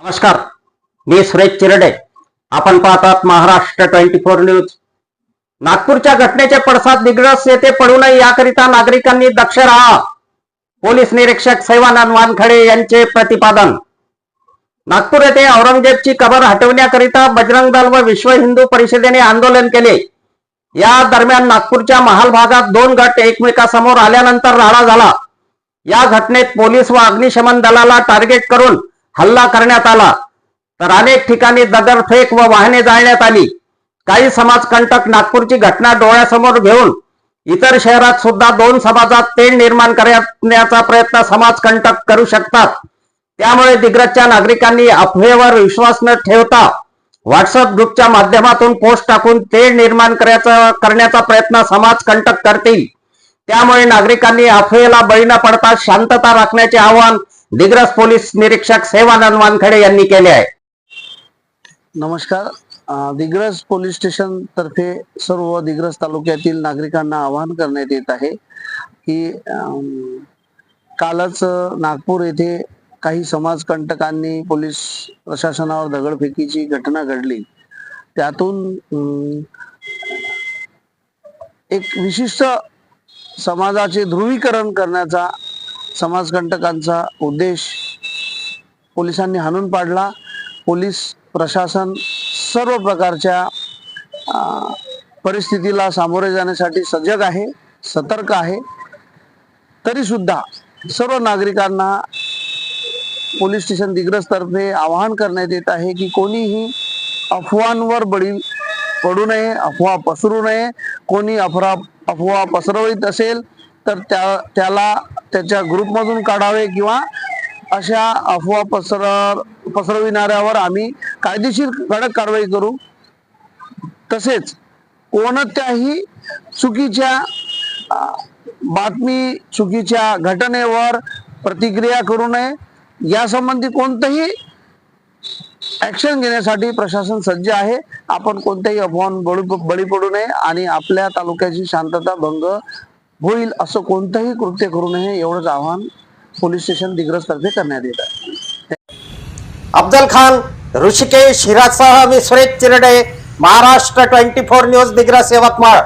नमस्कार. मी सुरेश चिरडे. आपण पाहतात महाराष्ट्र ट्वेंटी फोर न्यूज. नागपूरच्या घटनेचे पडसाद दिग्रस येथे पडू नये याकरिता नागरिकांनी दक्ष राहा. पोलीस निरीक्षक सैवानंद वानखडे यांचे प्रतिपादन. नागपूर येथे औरंगजेबची कबर हटवण्याकरिता बजरंग दल व विश्व हिंदू परिषदेने आंदोलन केले. या दरम्यान नागपूरच्या महाल भागात दोन गट एकमेकासमोर आल्यानंतर राडा झाला. या घटनेत पोलीस व अग्निशमन दलाला टार्गेट करून हल्ला करण्यात आला. तर अनेक ठिकाणी दगडफेक व वाहने जाळण्यात आली. काही समाजकंटक नागपूरची घटना डोळ्यासमोर घेऊन इतर शहरात सुद्धा दोन समाजात तेढ निर्माण करण्याचा प्रयत्न समाजकंटक करू शकतात. त्यामुळे दिग्रजच्या नागरिकांनी अफवेवर विश्वास न ठेवता व्हॉट्सअप ग्रुपच्या माध्यमातून पोस्ट टाकून तेढ निर्माण करायचा करण्याचा प्रयत्न समाजकंटक करतील. त्यामुळे नागरिकांनी अफवेला बळी न पडता शांतता राखण्याचे आवाहन दिग्रस पोलीस निरीक्षक सेवानंद वानखडे यांनी केले आहे. नमस्कार. दिग्रस पोलीस स्टेशन तर्फे सर्व दिग्रस तालुक्यातील नागरिकांना आवाहन करण्यात येत आहे की कालच नागपूर येथे काही समाजकंटकांनी पोलीस प्रशासनावर दगडफेकीची घटना घडली. त्यातून एक विशिष्ट समाजाचे ध्रुवीकरण करण्याचा समाजकंटकांचा उद्देश पोलिसांनी हाणून पाडला. पोलीस प्रशासन सर्व प्रकारच्या परिस्थितीला सामोरे जाण्यासाठी सजग आहे सतर्क आहे. तरी सुद्धा सर्व नागरिकांना पोलीस स्टेशन दिग्रजतर्फे आवाहन करण्यात येत आहे की कोणीही अफवांवर बळी पडू नये अफवा पसरू नये. कोणी अफरा अफवा पसरवित असेल तर त्या त्याला त्याच्या ग्रुपमधून काढावे किंवा अशा अफवा पसर पसरविणाऱ्यावर आम्ही कायदेशीर कडक कारवाई करू. तसेच कोणत्याही चुकीच्या बातमी चुकीच्या घटनेवर प्रतिक्रिया करू नये. यासंबंधी कोणतंही ऍक्शन घेण्यासाठी प्रशासन सज्ज आहे. आपण कोणत्याही अफवान बळी बळी पडू नये आणि आपल्या तालुक्याची शांतता भंग होईल असं कोणतंही कृत्य करू नये एवढंच आव्हान पोलीस स्टेशन दिग्रजतर्फे करण्यात येत आहे. अफजल खान ऋषिकेश हिरासह मी Suresh Chirde Maharashtra twenty four news Digras Yavatmal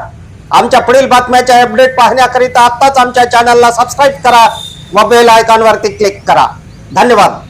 आमच्या पुढील बातम्याचे अपडेट पाहण्याकरिता आत्ताच आमच्या चॅनलला सबस्क्राईब करा मोबाईल आयकॉनवरती क्लिक करा. धन्यवाद.